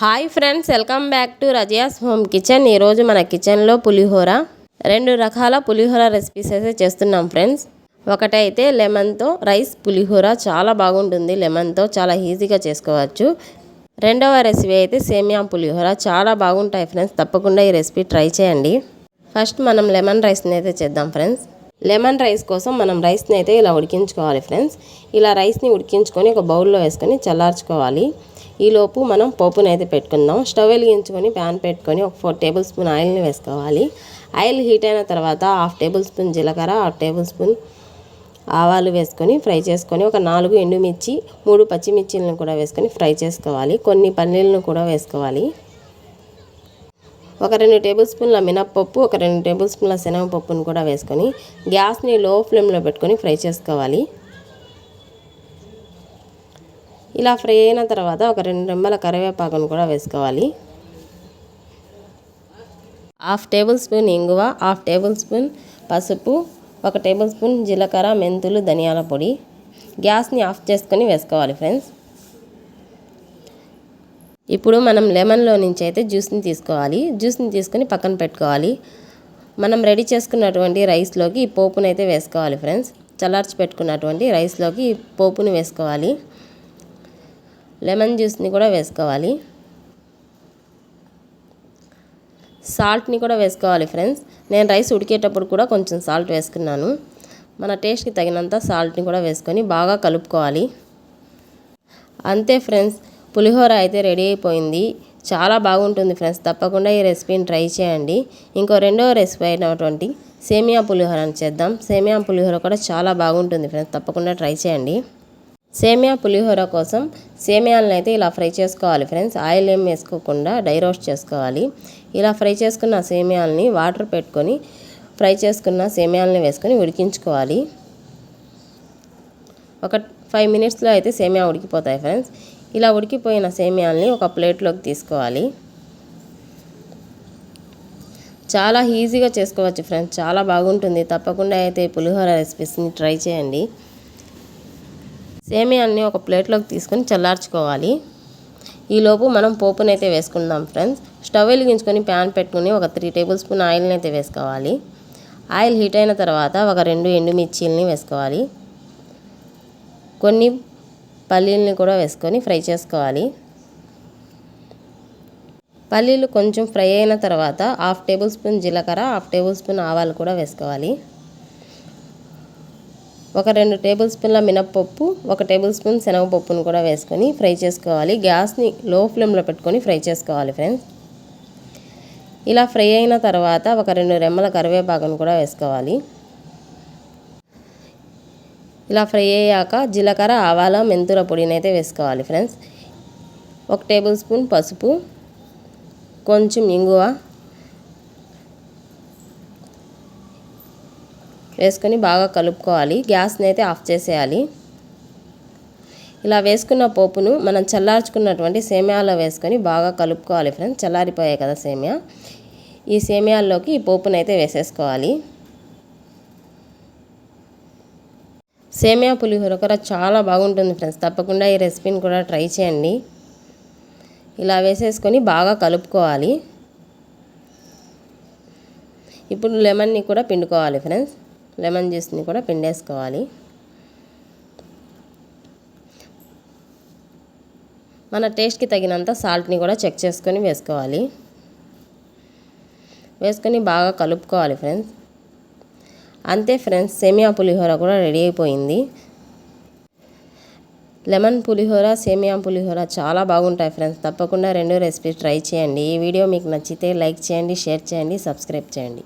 Hi friends welcome back to రజయాస్ home kitchen. ఈరోజు మన కిచెన్లో పులిహోర. రెండు రకాల పులిహోర రెసిపీస్ అయితే చేస్తున్నాం ఫ్రెండ్స్. ఒకటైతే లెమన్తో రైస్ పులిహోర. చాలా బాగుంటుంది లెమన్తో చాలా ఈజీగా చేసుకోవచ్చు. రెండవ రెసిపీ అయితే సేమియా పులిహోర. చాలా బాగుంటాయి ఫ్రెండ్స్ తప్పకుండా ఈ రెసిపీ ట్రై చేయండి. ఫస్ట్ మనం లెమన్ రైస్ని అయితే చేద్దాం ఫ్రెండ్స్. లెమన్ రైస్ కోసం మనం రైస్ని అయితే ఇలా ఉడికించుకోవాలి ఫ్రెండ్స్. ఇలా రైస్ని ఉడికించుకొని ఒక బౌల్లో వేసుకొని చల్లార్చుకోవాలి. ఈలోపు మనం పోపుని అయితే పెట్టుకుందాం. స్టవ్ వెలిగించుకొని ప్యాన్ పెట్టుకొని ఒక ఫోర్ టేబుల్ స్పూన్ ఆయిల్ని వేసుకోవాలి. ఆయిల్ హీట్ అయిన తర్వాత హాఫ్ టేబుల్ స్పూన్ జీలకర్ర హాఫ్ టేబుల్ స్పూన్ ఆవాలు వేసుకొని ఫ్రై చేసుకొని ఒక నాలుగు ఎండుమిర్చి మూడు పచ్చిమిర్చిలను కూడా వేసుకొని ఫ్రై చేసుకోవాలి. కొన్ని పల్లీలను కూడా వేసుకోవాలి. ఒక రెండు టేబుల్ స్పూన్ల మినప్పప్పు ఒక రెండు టేబుల్ స్పూన్ల శనగపప్పును కూడా వేసుకొని గ్యాస్ని లో ఫ్లేమ్లో పెట్టుకొని ఫ్రై చేసుకోవాలి. ఇలా ఫ్రై అయిన తర్వాత ఒక రెండు రెమ్మల కరివేపాకును కూడా వేసుకోవాలి. హాఫ్ టేబుల్ స్పూన్ ఇంగువ హాఫ్ టేబుల్ స్పూన్ పసుపు ఒక టేబుల్ స్పూన్ జీలకర్ర మెంతులు ధనియాల పొడి. గ్యాస్ని ఆఫ్ చేసుకొని వేసుకోవాలి ఫ్రెండ్స్. ఇప్పుడు మనం లెమన్లో నుంచి అయితే జ్యూస్ని తీసుకోవాలి. జ్యూస్ని తీసుకొని పక్కన పెట్టుకోవాలి. మనం రెడీ చేసుకున్నటువంటి రైస్లోకి ఈ పోపునైతే వేసుకోవాలి ఫ్రెండ్స్. చల్లార్చి పెట్టుకున్నటువంటి రైస్లోకి ఈ పోపుని వేసుకోవాలి. లెమన్ జ్యూస్ని కూడా వేసుకోవాలి. సాల్ట్ని కూడా వేసుకోవాలి ఫ్రెండ్స్. నేను రైస్ ఉడికేటప్పుడు కూడా కొంచెం సాల్ట్ వేసుకున్నాను. మన టేస్ట్కి తగినంత సాల్ట్ని కూడా వేసుకొని బాగా కలుపుకోవాలి. అంతే ఫ్రెండ్స్ పులిహోర అయితే రెడీ అయిపోయింది. చాలా బాగుంటుంది ఫ్రెండ్స్. తప్పకుండా ఈ రెసిపీని ట్రై చేయండి. ఇంకో రెండో రెసిపీ అయినటువంటి సేమియా పులిహోరని చేద్దాం. సేమియా పులిహోర కూడా చాలా బాగుంటుంది ఫ్రెండ్స్. తప్పకుండా ట్రై చేయండి. సేమియా పులిహోర కోసం సేమియాలను అయితే ఇలా ఫ్రై చేసుకోవాలి ఫ్రెండ్స్. ఆయిల్ ఏం వేసుకోకుండా డై రోస్ట్ చేసుకోవాలి. ఇలా ఫ్రై చేసుకున్న సేమియాలని వాటర్ పెట్టుకొని ఫ్రై చేసుకున్న సేమియాలని వేసుకొని ఉడికించుకోవాలి. ఒక ఫైవ్ మినిట్స్లో అయితే సేమియా ఉడికిపోతాయి ఫ్రెండ్స్. ఇలా ఉడికిపోయిన సేమియాలని ఒక ప్లేట్లోకి తీసుకోవాలి. చాలా ఈజీగా చేసుకోవచ్చు ఫ్రెండ్స్. చాలా బాగుంటుంది. తప్పకుండా అయితే పులిహోర రెసిపీస్ని ట్రై చేయండి. సేమియాల్ని ఒక ప్లేట్లోకి తీసుకొని చల్లార్చుకోవాలి. ఈలోపు మనం పోపునైతే అయితే వేసుకుందాం ఫ్రెండ్స్. స్టవ్ వెలిగించుకొని ప్యాన్ పెట్టుకుని ఒక త్రీ టేబుల్ స్పూన్ ఆయిల్ని అయితే వేసుకోవాలి. ఆయిల్ హీట్ అయిన తర్వాత ఒక రెండు ఎండుమిర్చీలని వేసుకోవాలి. కొన్ని పల్లీలని కూడా వేసుకొని ఫ్రై చేసుకోవాలి. పల్లీలు కొంచెం ఫ్రై అయిన తర్వాత హాఫ్ టేబుల్ స్పూన్ జీలకర్ర హాఫ్ టేబుల్ స్పూన్ ఆవాలు కూడా వేసుకోవాలి. ఒక రెండు టేబుల్ స్పూన్ల మినప్పప్పు ఒక టేబుల్ స్పూన్ శనగపప్పును కూడా వేసుకొని ఫ్రై చేసుకోవాలి. గ్యాస్ని లో ఫ్లేమ్లో పెట్టుకొని ఫ్రై చేసుకోవాలి ఫ్రెండ్స్. ఇలా ఫ్రై అయిన తర్వాత ఒక రెండు రెమ్మల కరివేపాకును కూడా వేసుకోవాలి. ఇలా ఫ్రై అయ్యాక జీలకర్ర ఆవాల మెంతుల పొడిని అయితే వేసుకోవాలి ఫ్రెండ్స్. ఒక టేబుల్ స్పూన్ పసుపు కొంచెం ఇంగువ వేసుకొని బాగా కలుపుకోవాలి. గ్యాస్ని అయితే ఆఫ్ చేసేయాలి. ఇలా వేసుకున్న పోపును మనం చల్లార్చుకున్నటువంటి సేమియాలో వేసుకొని బాగా కలుపుకోవాలి ఫ్రెండ్స్ చల్లారిపోయాయి కదా సేమియా. ఈ సేమియాల్లోకి ఈ పోపునైతే వేసేసుకోవాలి. సేమియా పులిహోర కూర చాలా బాగుంటుంది ఫ్రెండ్స్ తప్పకుండా ఈ రెసిపీని కూడా ట్రై చేయండి. ఇలా వేసేసుకొని బాగా కలుపుకోవాలి. ఇప్పుడు లెమన్ని కూడా పిండుకోవాలి ఫ్రెండ్స్ లెమన్ జ్యూస్ని కూడా పిండేసుకోవాలి. మన టేస్ట్కి తగినంత సాల్ట్ని కూడా చెక్ చేసుకొని వేసుకోవాలి. వేసుకొని బాగా కలుపుకోవాలి ఫ్రెండ్స్. అంతే ఫ్రెండ్స్ సేమియా పులిహోర కూడా రెడీ అయిపోయింది. లెమన్ పులిహోర సేమియా పులిహోర చాలా బాగుంటాయి ఫ్రెండ్స్. తప్పకుండా రెండు రెసిపీస్ ట్రై చేయండి. ఈ వీడియో మీకు నచ్చితే లైక్ చేయండి షేర్ చేయండి సబ్స్క్రైబ్ చేయండి.